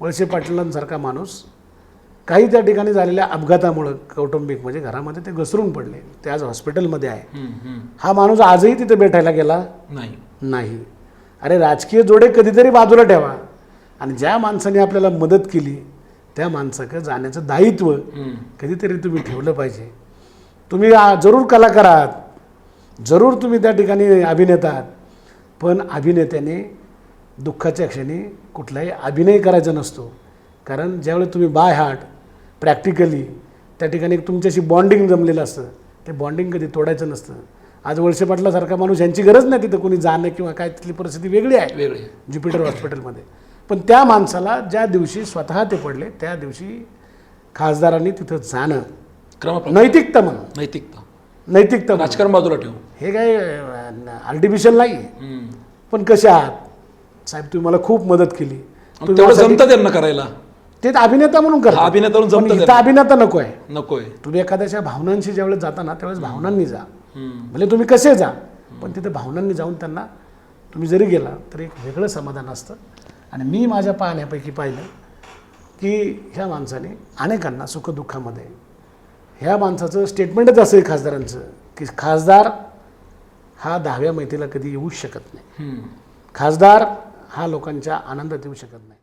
वळसे पाटलांसारखा माणूस काही त्या ठिकाणी झालेल्या अपघातामुळं कौटुंबिक म्हणजे घरामध्ये ते घसरून पडले. ते आज हॉस्पिटलमध्ये आहे. हा माणूस आजही तिथे भेटायला गेला? नाही. नाही. अरे राजकीय जोडे कधीतरी बाजूला ठेवा. आणि ज्या माणसाने आपल्याला मदत केली त्या माणसाकडे जाण्याचं दायित्व. कधीतरी तुम्ही ठेवलं पाहिजे. तुम्ही जरूर कलाकार आहात. जरूर तुम्ही त्या ठिकाणी अभिनेता आहात. पण अभिनेत्याने दुःखाच्या क्षणी कुठलाही अभिनय करायचा नसतो. कारण ज्यावेळी तुम्ही बाय हार्ट प्रॅक्टिकली त्या ठिकाणी एक तुमच्याशी बॉन्डिंग जमलेलं असतं. ते बॉन्डिंग कधी तोडायचं नसतं. आज वळसे पाटलासारखा माणूस यांची गरज नाही तिथं कोणी जाणं किंवा काय तिथली परिस्थिती वेगळी आहे. वेगळे ज्युपिटर हॉस्पिटलमध्ये पण त्या माणसाला ज्या दिवशी स्वतः ते पडले त्या दिवशी खासदारांनी तिथं जाणं. क्रम नैतिकता म्हणून. नैतिकता. नैतिकता. राजकारण बाजूला ठेवू. हे काय आर्टिफिशियल नाही. पण कसे आहात? साहेब तुम्ही मला खूप मदत केली. तेवढं जमतं त्यांना करायला. ते तर अभिनेता म्हणून करा अभिनेता म्हणून. अभिनेता नको आहे. नकोय. तुम्ही एखाद्याच्या भावनांशी ज्यावेळेस जाता ना त्यावेळेस भावनांनी जा. भले तुम्ही कसे जा पण तिथे भावनांनी जाऊन त्यांना तुम्ही जरी गेला तरी एक वेगळं समाधान असतं. आणि मी माझ्या पाहण्यापैकी पाहिलं की ह्या माणसाने अनेकांना सुखदुःखामध्ये ह्या माणसाचं स्टेटमेंटच असं आहे खासदारांचं की खासदार हा दहाव्या मैतीला कधी येऊच शकत नाही. खासदार हा लोकांच्या आनंद देऊ शकत नाही.